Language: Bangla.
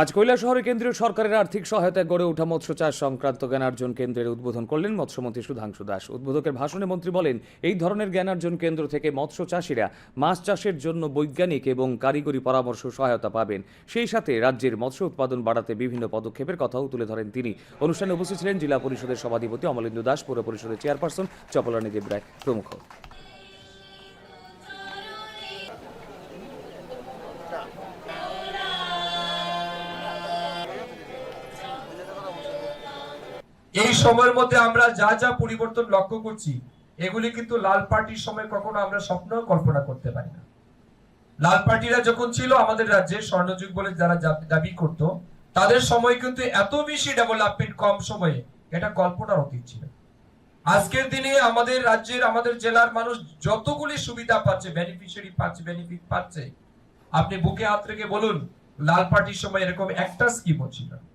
আজ কৈলা শহরে কেন্দ্রীয় সরকারের আর্থিক সহায়তায় গড়ে ওঠা মৎস্য চাষ সংক্রান্ত জ্ঞানার্জন কেন্দ্রের উদ্বোধন করলেন মৎস্যমন্ত্রী সুধাংশু দাস। উদ্বোধকের ভাষণে মন্ত্রী বলেন, এই ধরনের জ্ঞানার্জন কেন্দ্র থেকে মৎস্য চাষিরা মাছ চাষের জন্য বৈজ্ঞানিক এবং কারিগরি পরামর্শ সহায়তা পাবেন। সেই সাথে রাজ্যের মৎস্য উৎপাদন বাড়াতে বিভিন্ন পদক্ষেপের কথাও তুলে ধরেন তিনি। অনুষ্ঠানে উপস্থিত ছিলেন জেলা পরিষদের সভাধিপতি অমলেন্দু দাস, পৌর পরিষদের চেয়ারপারসন চপলানী দেবরায় প্রমুখ। এই সময়ের মধ্যে আমরা যা যা পরিবর্তন লক্ষ্য করছি এগুলি কিন্তু লাল পার্টির সময় কখনো আমরা স্বপ্ন কল্পনা করতে পারি না। লাল পার্টিরা যখন ছিল আমাদের রাজ্যে স্বর্ণযুগ বলে যারা দাবি করত তাদের সময় কিন্তু এত বেশি ডেভেলপমেন্ট কম সময়ে এটা কল্পনার অতীত ছিল। আজকের দিনে আমাদের রাজ্যের আমাদের জেলার মানুষ যতগুলি সুবিধা পাচ্ছে বেনিফিশিয়ারি পাচ্ছে বেনিফিট পাচ্ছে আপনি বুকে হাত রেখে বলুন লাল পার্টির সময় এরকম একটা স্কিমও ছিল না।